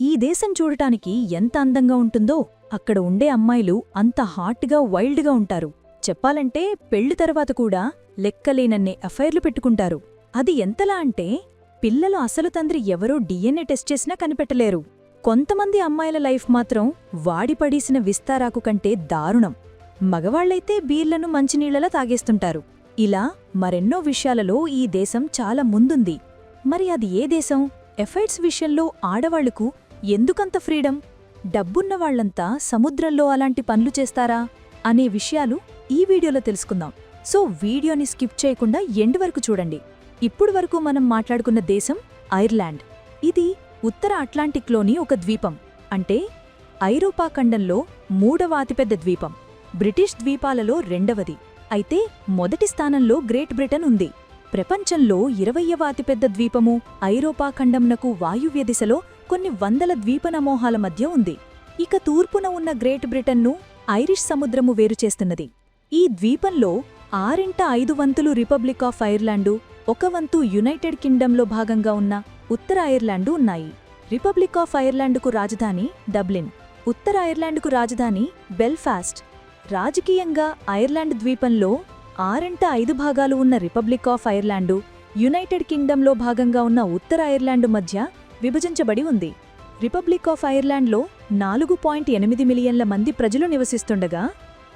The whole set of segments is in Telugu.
ఈ దేశం చూడటానికి ఎంత అందంగా ఉంటుందో అక్కడ ఉండే అమ్మాయిలు అంత హాట్గా వైల్డ్గా ఉంటారు. చెప్పాలంటే పెళ్ళి తర్వాత కూడా లెక్కలేనన్నే అఫైర్లు పెట్టుకుంటారు. అది ఎంతలా అంటే పిల్లలు అసలు తండ్రి ఎవరో డిఎన్ఏ టెస్ట్ చేసినా కనిపెట్టలేరు. కొంతమంది అమ్మాయిల లైఫ్ మాత్రం వాడిపడేసిన విస్తారాకు కంటే దారుణం. మగవాళ్ళైతే బీర్లను మంచినీళ్ళలా తాగేస్తుంటారు. ఇలా మరెన్నో విషయాలలో ఈ దేశం చాలా ముందుంది. మరి అది ఏ దేశం? ఎఫైర్స్ విషయంలో ఆడవాళ్ళకు ఎందుకంత ఫ్రీడమ్? డబ్బున్న వాళ్ళంతా సముద్రంలో అలాంటి పనులు చేస్తారా? అనే విషయాలు ఈ వీడియోలో తెలుసుకుందాం. సో వీడియోని స్కిప్ చేయకుండా ఎండ్ వరకు చూడండి. ఇప్పుడు వరకు మనం మాట్లాడుకున్న దేశం ఐర్లాండ్. ఇది ఉత్తర అట్లాంటిక్లోని ఒక ద్వీపం. అంటే ఐరోపా ఖండంలో మూడవ అతిపెద్ద ద్వీపం. బ్రిటిష్ ద్వీపాలలో రెండవది. అయితే మొదటి స్థానంలో గ్రేట్ బ్రిటన్ ఉంది. ప్రపంచంలో ఇరవయ్యవ అతిపెద్ద ద్వీపము ఐరోపా ఖండంనకు వాయువ్య దిశలో కొన్ని వందల ద్వీపనమోహాల మధ్య ఉంది. ఇక తూర్పున ఉన్న గ్రేట్ బ్రిటన్ను ఐరిష్ సముద్రము వేరుచేస్తున్నది ఈ ద్వీపంలో ఆరింట ఐదు వంతులు రిపబ్లిక్ ఆఫ్ ఐర్లాండు ఒక వంతు యునైటెడ్ కింగ్డంలో భాగంగా ఉన్న ఉత్తర ఐర్లాండు ఉన్నాయి. రిపబ్లిక్ ఆఫ్ ఐర్లాండుకు రాజధాని డబ్లిన్. ఉత్తర ఐర్లాండుకు రాజధాని బెల్ఫాస్ట్. రాజకీయంగా ఐర్లాండ్ ద్వీపంలో ఆరింట ఐదు భాగాలు ఉన్న రిపబ్లిక్ ఆఫ్ ఐర్లాండు యునైటెడ్ కింగ్డంలో భాగంగా ఉన్న ఉత్తర ఐర్లాండు మధ్య విభజించబడి ఉంది. రిపబ్లిక్ ఆఫ్ ఐర్లాండ్లో నాలుగు పాయింట్ ఎనిమిది మిలియన్ల మంది ప్రజలు నివసిస్తుండగా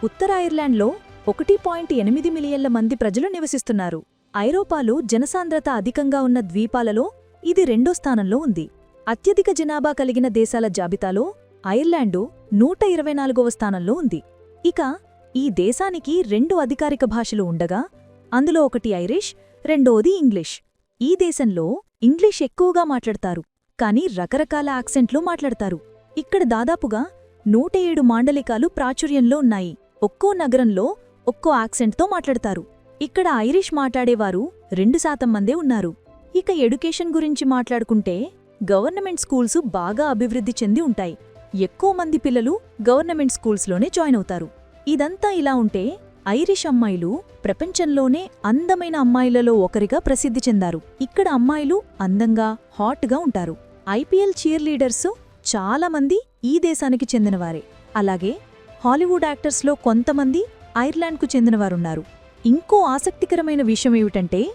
ఉత్తర ఐర్లాండ్లో ఒకటి పాయింట్ ఎనిమిది మిలియన్ల మంది ప్రజలు నివసిస్తున్నారు. ఐరోపాలో జనసాంద్రత అధికంగా ఉన్న ద్వీపాలలో ఇది రెండో స్థానంలో ఉంది. అత్యధిక జనాభా కలిగిన దేశాల జాబితాలో ఐర్లాండు నూట ఇరవై నాలుగవ స్థానంలో ఉంది. ఇక ఈ దేశానికి రెండు అధికారిక భాషలు ఉండగా అందులో ఒకటి ఐరిష్ రెండోది ఇంగ్లీష్. ఈ దేశంలో ఇంగ్లీష్ ఎక్కువగా మాట్లాడతారు. కానీ రకరకాల యాక్సెంట్లు మాట్లాడతారు. ఇక్కడ దాదాపుగా నూట ఏడు మాండలికాలు ప్రాచుర్యంలో ఉన్నాయి. ఒక్కో నగరంలో ఒక్కో యాక్సెంట్తో మాట్లాడతారు. ఇక్కడ ఐరిష్ మాట్లాడేవారు రెండు శాతం మందే ఉన్నారు. ఇక ఎడ్యుకేషన్ గురించి మాట్లాడుకుంటే గవర్నమెంట్ స్కూల్సు బాగా అభివృద్ధి చెంది ఉంటాయి. ఎక్కువ మంది పిల్లలు గవర్నమెంట్ స్కూల్స్లోనే జాయిన్ అవుతారు. ఇదంతా ఇలా ఉంటే ఐరిష్ అమ్మాయిలు ప్రపంచంలోనే అందమైన అమ్మాయిలలో ఒకరిగా ప్రసిద్ధి చెందారు. ఇక్కడ అమ్మాయిలు అందంగా హాట్గా ఉంటారు. ఐపీఎల్ చీర్ లీడర్సు చాలామంది ఈ దేశానికి చెందినవారే. అలాగే హాలీవుడ్ యాక్టర్స్లో కొంతమంది ఐర్లాండ్కు చెందినవారున్నారు. ఇంకో ఆసక్తికరమైన విషయమేమిటంటే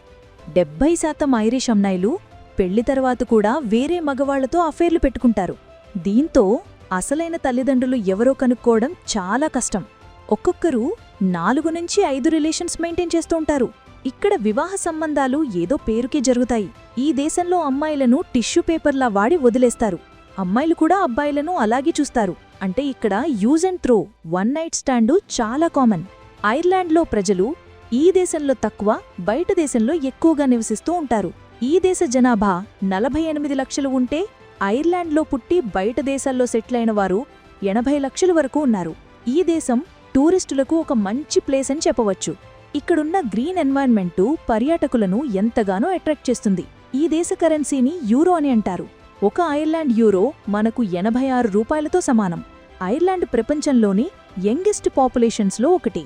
డెబ్బై శాతం ఐరిష్ అమ్మాయిలు పెళ్ళి తర్వాత కూడా వేరే మగవాళ్ళతో అఫేర్లు పెట్టుకుంటారు. దీంతో అసలైన తల్లిదండ్రులు ఎవరో కనుక్కోవడం చాలా కష్టం. ఒక్కొక్కరు నాలుగు నుంచి ఐదు రిలేషన్స్ మెయింటైన్ చేస్తూ ఉంటారు. ఇక్కడ వివాహ సంబంధాలు ఏదో పేరుకే జరుగుతాయి. ఈ దేశంలో అమ్మాయిలను టిష్యూ పేపర్లా వాడి వదిలేస్తారు. అమ్మాయిలు కూడా అబ్బాయిలను అలాగే చూస్తారు. అంటే ఇక్కడ use and throw one night stand చాలా కామన్. ఐర్లాండ్లో ప్రజలు ఈ దేశంలో తక్కువ బయట దేశంలో ఎక్కువగా నివసిస్తూ ఉంటారు. ఈ దేశ జనాభా నలభై ఎనిమిది లక్షలు ఉంటే ఐర్లాండ్లో పుట్టి బయట దేశాల్లో సెటిల్ అయిన వారు ఎనభై లక్షల వరకు ఉన్నారు. ఈ దేశం టూరిస్టులకు ఒక మంచి ప్లేస్ అని చెప్పవచ్చు. ఇక్కడున్న గ్రీన్ ఎన్వైర్న్మెంటు పర్యాటకులను ఎంతగానో అట్రాక్ట్ చేస్తుంది. ఈ దేశ కరెన్సీని యూరో అని అంటారు. ఒక ఐర్లాండ్ యూరో మనకు ఎనభై ఆరు రూపాయలతో సమానం. ఐర్లాండ్ ప్రపంచంలోని యంగెస్ట్ పాపులేషన్స్లో ఒకటి.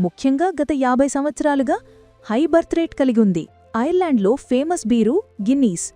ముఖ్యంగా గత యాభై సంవత్సరాలుగా హై బర్త్ రేట్ కలిగి ఉంది. ఐర్లాండ్లో ఫేమస్ బీరు గిన్నీస్.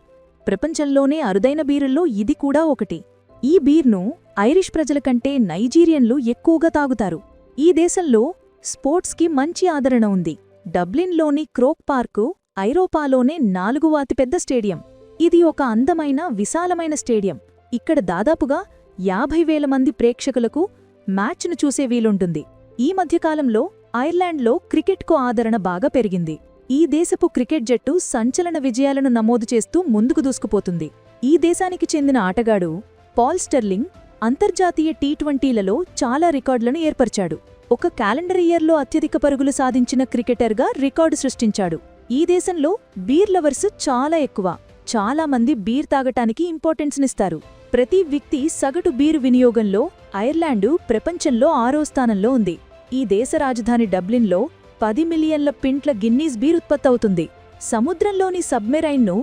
ప్రపంచంలోనే అరుదైన బీరుల్లో ఇది కూడా ఒకటి. ఈ బీర్ను ఐరిష్ ప్రజల కంటే నైజీరియన్లు ఎక్కువగా తాగుతారు. ఈ దేశంలో స్పోర్ట్స్కి మంచి ఆదరణ ఉంది. డబ్లిన్లోని క్రోక్ పార్కు ఐరోపాలోనే నాలుగవ అతిపెద్ద స్టేడియం. ఇది ఒక అందమైన విశాలమైన స్టేడియం. ఇక్కడ దాదాపుగా యాభై వేల మంది ప్రేక్షకులకు మ్యాచ్ను చూసే వీలుంటుంది. ఈ మధ్యకాలంలో ఐర్లాండ్లో క్రికెట్కు ఆదరణ బాగా పెరిగింది. ఈ దేశపు క్రికెట్ జట్టు సంచలన విజయాలను నమోదు చేస్తూ ముందుకు దూసుకుపోతుంది. ఈ దేశానికి చెందిన ఆటగాడు పాల్ స్టెర్లింగ్ అంతర్జాతీయ టీ ట్వంటీలలో చాలా రికార్డులను ఏర్పరిచాడు. ఒక క్యాలెండర్ ఇయర్లో అత్యధిక పరుగులు సాధించిన క్రికెటర్గా రికార్డు సృష్టించాడు. ఈ దేశంలో బీర్ లవర్స్ చాలా ఎక్కువ. చాలా మంది బీర్ తాగటానికి ఇంపార్టెన్స్నిస్తారు ప్రతి వ్యక్తి సగటు బీరు వినియోగంలో ఐర్లాండు ప్రపంచంలో ఆరో స్థానంలో ఉంది. ఈ దేశ రాజధాని డబ్లిన్లో పది మిలియన్ల పింట్ల గిన్నీస్ బీర్ ఉత్పత్తవుతుంది. సముద్రంలోని సబ్మెరైన్ను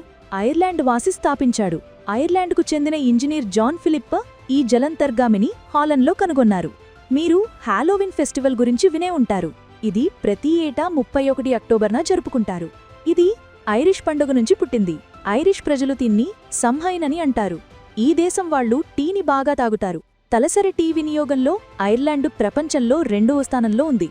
ఐర్లాండ్ వాసి స్థాపించాడు. ఐర్లాండ్కు చెందిన ఇంజనీర్ జాన్ ఫిలిప్ ఈ జలంతర్గామిని హాలన్లో కనుగొన్నారు. మీరు హాలోవిన్ ఫెస్టివల్ గురించి వినే ఉంటారు. ఇది ప్రతి ఏటా ముప్పై ఒకటి అక్టోబర్న జరుపుకుంటారు. ఇది ఐరిష్ పండుగ నుంచి పుట్టింది. ఐరిష్ ప్రజలు తిన్ని సంహైన్ అని అంటారు. ఈ దేశం వాళ్ళు టీని బాగా తాగుతారు. తలసరి టీ వినియోగంలో ఐర్లాండు ప్రపంచంలో రెండవ స్థానంలో ఉంది.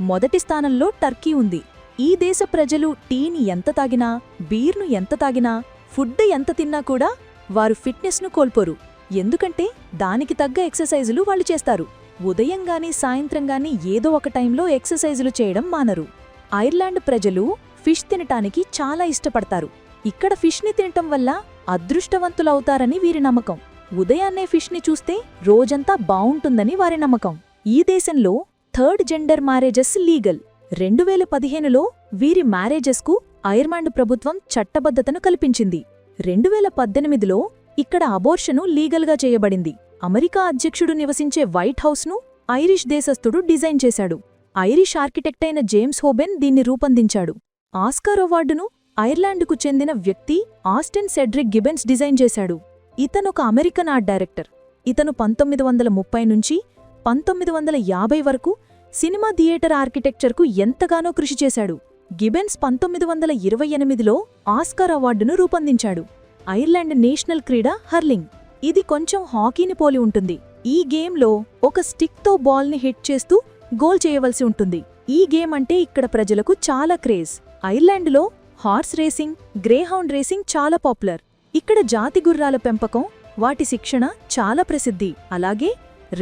మొదటి స్థానంలో టర్కీ ఉంది. ఈ దేశ ప్రజలు టీని ఎంత తాగినా బీర్ను ఎంత తాగినా ఫుడ్ ఎంత తిన్నా కూడా వారు ఫిట్నెస్ను కోల్పోరు. ఎందుకంటే దానికి తగ్గ ఎక్సర్సైజులు వాళ్ళు చేస్తారు. ఉదయం గాని సాయంత్రం గాని ఏదో ఒక టైంలో ఎక్సర్సైజులు చేయడం మానరు. ఐర్లాండ్ ప్రజలు ఫిష్ తినటానికి చాలా ఇష్టపడతారు. ఇక్కడ ఫిష్ని తినటం వల్ల అదృష్టవంతులవుతారని వీరి నమ్మకం. ఉదయాన్నే ఫిష్ని చూస్తే రోజంతా బావుంటుందని వారి నమ్మకం. ఈ దేశంలో థర్డ్ జెండర్ మ్యారేజెస్ లీగల్. రెండు వేల పదిహేనులో వీరి మ్యారేజెస్కు ఐర్లాండ్ ప్రభుత్వం చట్టబద్ధతను కల్పించింది. రెండు వేల పద్దెనిమిదిలో ఇక్కడ అబోర్షను లీగల్గా చేయబడింది. అమెరికా అధ్యక్షుడు నివసించే వైట్ హౌస్ను ఐరిష్ దేశస్థుడు డిజైన్ చేశాడు. ఐరిష్ ఆర్కిటెక్ట్ అయిన జేమ్స్ హోబెన్ దీన్ని రూపొందించాడు. ఆస్కార్ అవార్డును ఐర్లాండ్కు చెందిన వ్యక్తి ఆస్టిన్ సెడ్రిక్ గిబెన్స్ డిజైన్ చేశాడు. ఇతనొక అమెరికన్ ఆర్ట్ డైరెక్టర్. ఇతను పంతొమ్మిది వందల ముప్పై నుంచి పంతొమ్మిది వందల యాభై వరకు సినిమా థియేటర్ ఆర్కిటెక్చర్కు ఎంతగానో కృషి చేశాడు. గిబెన్స్ పంతొమ్మిది వందల ఇరవై ఎనిమిదిలో ఆస్కార్ అవార్డును రూపొందించాడు. ఐర్లాండ్ నేషనల్ క్రీడ హర్లింగ్. ఇది కొంచెం హాకీని పోలి ఉంటుంది. ఈ గేమ్లో ఒక స్టిక్తో బాల్ని హిట్ చేస్తూ గోల్ చేయవలసి ఉంటుంది. ఈ గేమ్ అంటే ఇక్కడ ప్రజలకు చాలా క్రేజ్. ఐర్లాండ్లో హార్స్ రేసింగ్ గ్రేహౌండ్ రేసింగ్ చాలా పాపులర్. ఇక్కడ జాతి గుర్రాల పెంపకం వాటి శిక్షణ చాలా ప్రసిద్ధి. అలాగే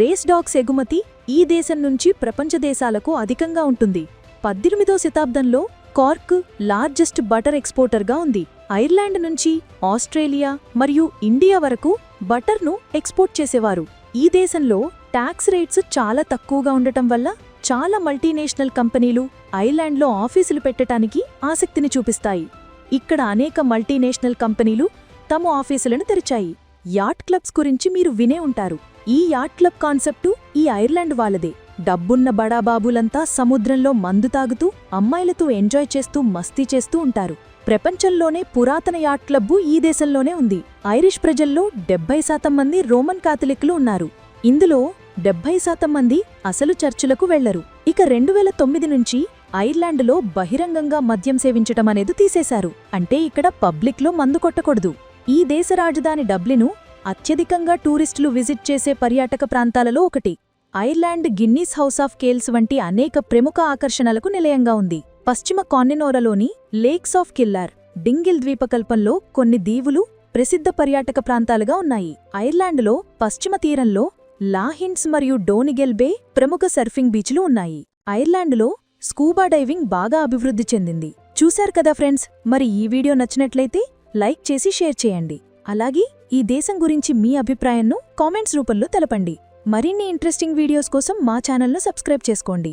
రేస్ డాగ్స్ ఎగుమతి ఈ దేశం నుంచి ప్రపంచ దేశాలకు అధికంగా ఉంటుంది. పద్దెనిమిదో శతాబ్దంలో కార్క్ లార్జెస్ట్ బటర్ ఎక్స్పోర్టర్గా ఉంది. ఐర్లాండ్ నుంచి ఆస్ట్రేలియా మరియు ఇండియా వరకు బటర్ను ఎక్స్పోర్ట్ చేసేవారు. ఈ దేశంలో ట్యాక్స్ రేట్స్ చాలా తక్కువగా ఉండటం వల్ల చాలా మల్టీనేషనల్ కంపెనీలు ఐర్లాండ్లో ఆఫీసులు పెట్టటానికి ఆసక్తిని చూపిస్తాయి. ఇక్కడ అనేక మల్టీనేషనల్ కంపెనీలు తమ ఆఫీసులను తెరిచాయి. యాట్ క్లబ్స్ గురించి మీరు వినే ఉంటారు. ఈ యాట్ క్లబ్ కాన్సెప్టు ఈ ఐర్లాండ్ వాళ్ళదే. డబ్బున్న బడాబాబులంతా సముద్రంలో మందు తాగుతూ అమ్మాయిలతో ఎంజాయ్ చేస్తూ మస్తీ చేస్తూ ఉంటారు. ప్రపంచంలోనే పురాతన యాట్ క్లబ్బు ఈ దేశంలోనే ఉంది. ఐరిష్ ప్రజల్లో డెబ్బై శాతం మంది రోమన్ కాథలిక్లు ఉన్నారు. ఇందులో డెబ్బై శాతం మంది అసలు చర్చులకు వెళ్ళరు ఇక రెండు వేల తొమ్మిది నుంచి ఐర్లాండ్లో బహిరంగంగా మద్యం సేవించటం అనేది తీసేశారు. అంటే ఇక్కడ పబ్లిక్లో మందు కొట్టకూడదు. ఈ దేశ రాజధాని డబ్లిను అత్యధికంగా టూరిస్టులు విజిట్ చేసే పర్యాటక ప్రాంతాలలో ఒకటి. Ireland Guinness house of Kells వంటి అనేక ప్రముఖ ఆకర్షణలకు నిలయంగా ఉంది. పశ్చిమ కాన్నినోరలోని లేక్స్ ఆఫ్ కిల్లార్ డింగిల్ ద్వీపకల్పంలో కొన్ని దీవులు ప్రసిద్ధ పర్యాటక ప్రాంతాలుగా ఉన్నాయి. ఐర్లాండ్లో పశ్చిమ తీరంలో లాహిన్స్ మరియు డోనిగెల్ బే ప్రముఖ సర్ఫింగ్ బీచ్లు ఉన్నాయి. ఐర్లాండ్లో స్కూబా డైవింగ్ బాగా అభివృద్ధి చెందింది. చూశారు కదా ఫ్రెండ్స్ మరి ఈ వీడియో నచ్చినట్లయితే లైక్ చేసి షేర్ చేయండి. అలాగే ఈ దేశం గురించి మీ అభిప్రాయంను కామెంట్స్ రూపంలో తెలపండి. మరిన్ని ఇంట్రెస్టింగ్ వీడియోస్ కోసం మా ఛానల్ను సబ్స్క్రైబ్ చేసుకోండి.